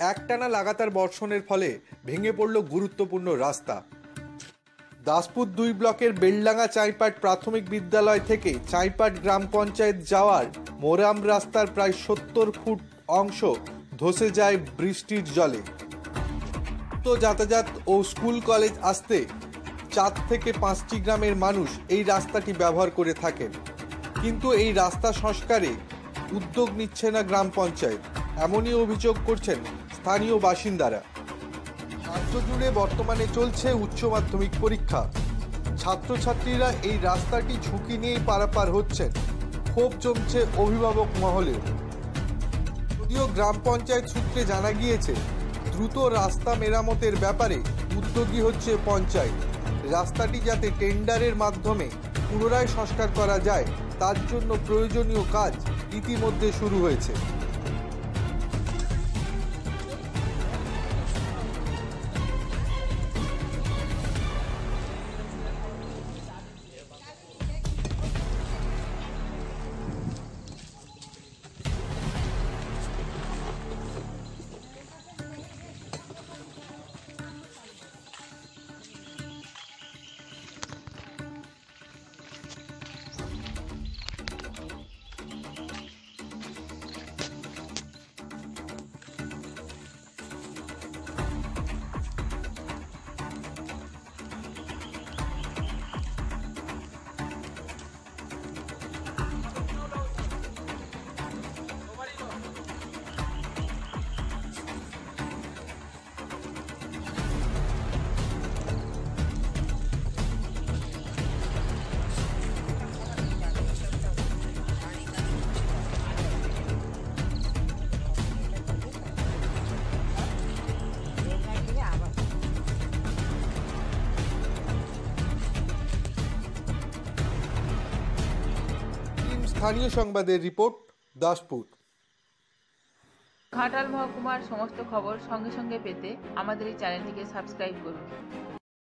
একটানা লাগাতার বর্ষণের ফলে ভেঙে পড়ল গুরুত্বপূর্ণ রাস্তা। দাসপুর দুই ব্লকের বেলডাঙ্গা চাইপাট প্রাথমিক বিদ্যালয় থেকে চাইপাট গ্রাম পঞ্চায়েত যাওয়ার মোরাম রাস্তার প্রায় সত্তর ফুট অংশ ধসে যায় বৃষ্টির জলে। তো যাতায়াত ও স্কুল কলেজ আসতে চার থেকে পাঁচটি গ্রামের মানুষ এই রাস্তাটি ব্যবহার করে থাকেন। কিন্তু এই রাস্তা সংস্কারে উদ্যোগ নিচ্ছে না গ্রাম পঞ্চায়েত। এমনই অভিযোগ করছেন স্থানীয় বাসিন্দারা। রাজ্য জুড়ে বর্তমানে চলছে উচ্চ মাধ্যমিক পরীক্ষা। ছাত্রছাত্রীরা এই রাস্তাটি ঝুঁকি নিয়েই পারাপার হচ্ছেন। ক্ষোভ জমছে অভিভাবক মহলেও। যদিও গ্রাম পঞ্চায়েত সূত্রে জানা গিয়েছে, দ্রুত রাস্তা মেরামতের ব্যাপারে উদ্যোগী হচ্ছে পঞ্চায়েত। রাস্তাটি যাতে টেন্ডারের মাধ্যমে পুনরায় সংস্কার করা যায়, তার জন্য প্রয়োজনীয় কাজ ইতিমধ্যে শুরু হয়েছে। স্থানীয় সংবাদের রিপোর্ট, দাসপুর। ঘাটাল মহকুমার সমস্ত খবর সঙ্গে সঙ্গে পেতে আমাদের এই চ্যানেলটিকে সাবস্ক্রাইব করুন।